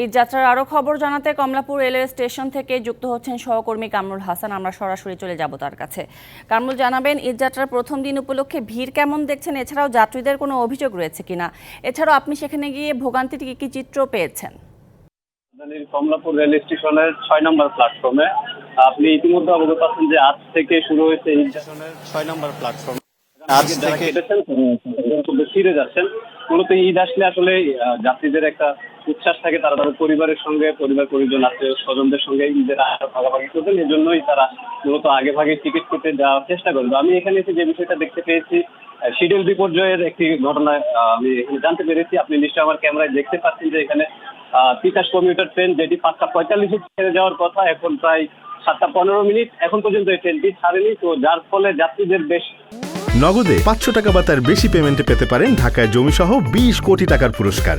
এই যাত্রার আরও খবর জানাতে কমলাপুর রেলওয়ে স্টেশন থেকে যুক্ত হচ্ছেন সহকর্মী কামরুল হাসান। আমরা সরাসরি চলে যাব তার কাছে। কামরুল জানাবেন ঈদ যাত্রার প্রথম দিন উপলক্ষে ভিড় কেমন দেখছেন? এছাড়াও যাত্রীদের কোনো অভিযোগ রয়েছে কিনা? এছাড়াও আপনি সেখানে গিয়ে ভোগান্তির কি কি চিত্র পেয়েছেন? কমলাপুর রেল স্টেশনের ছয় নম্বর প্ল্যাটফর্মে। আপনি ইতিমধ্যে অবগত আছেন যে আজ থেকে শুরু হয়েছে এই স্টেশনের ছয় নম্বর প্ল্যাটফর্ম। আজ থেকে ফিরে যাচ্ছেন। মূলত ঈদ আসলে আসলে যাত্রীদের একটা উচ্ছ্বাস থাকে তারা তাদের পরিবারের সঙ্গে, পরিবার পরিজন আছে স্বজনদের সঙ্গে ঈদের আশা ভাগাভাগি করবেন এই জন্যই তারা মূলত আগে ভাগে টিকিট করতে যাওয়ার চেষ্টা করবে আমি এখানে এসে যে বিষয়টা দেখতে পেয়েছি শিডিউল বিপর্যয়ের একটি ঘটনা আমি এখানে জানতে পেরেছি। আপনি নিশ্চয়ই আমার ক্যামেরায় দেখতে পাচ্ছেন যে এখানে তিতাস কমিউটার ট্রেন যেটি পাঁচটা পঁয়তাল্লিশে ছেড়ে যাওয়ার কথা, এখন প্রায় সাতটা পনেরো মিনিট। এখন পর্যন্ত এই ট্রেনটি ছাড়েনি, তো যার ফলে যাত্রীদের বেশ নগদে পাঁচশো টাকা বা তার বেশি পেমেন্টে পেতে পারেন ঢাকায় জমিসহ বিশ কোটি টাকার পুরস্কার।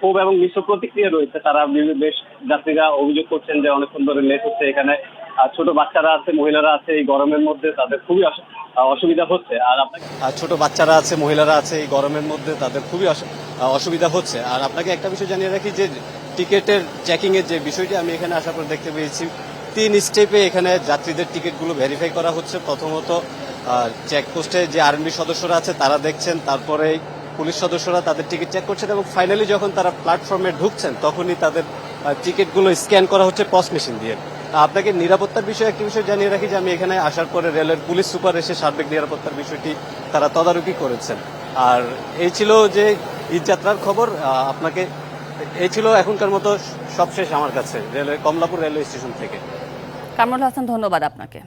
ক্ষোভ এবং মিশ্র প্রতিক্রিয়া রয়েছে। তারা বেশ যাত্রীরা অভিযোগ করছেন যে অনেকক্ষণ ধরে লেট হচ্ছে। এখানে ছোট বাচ্চারা আছে, মহিলারা আছে এই গরমের মধ্যে, তাদের খুবই অসুবিধা হচ্ছে। আর আপনাকে ছোট বাচ্চারা আছে, মহিলারা আছে এই গরমের মধ্যে, তাদের খুবই অসুবিধা হচ্ছে। আর আপনাকে একটা বিষয় জানিয়ে রাখি যে, টিকেটের চেকিং এর যে বিষয়টি আমি এখানে আসার পর দেখতে পেয়েছি, তিন স্টেপে এখানে যাত্রীদের টিকিটগুলো ভেরিফাই করা হচ্ছে। প্রথমত চেকপোস্টে যে আর্মি সদস্যরা আছে, তারা দেখছেন। তারপরে পুলিশ সদস্যরা তাদের টিকিট চেক করছেন এবং ফাইনালি যখন তারা প্ল্যাটফর্মে ঢুকছেন, তখনই তাদের টিকিটগুলো স্ক্যান করা হচ্ছে পস মেশিন দিয়ে। আপনাকে নিরাপত্তার বিষয়ে একটি বিষয় জানিয়ে রাখি যে আমি এখানে আসার পরে রেলের পুলিশ সুপার এসে সার্বিক নিরাপত্তার বিষয়টি তারা তদারকি করেছেন। আর এই ছিল যে ঈদ যাত্রার খবর আপনাকে, এই ছিল এখনকার মতো সবশেষ আমার কাছে রেলওয়ে কমলাপুর রেলওয়ে স্টেশন থেকে। কামরুল হাসান, ধন্যবাদ আপনাকে।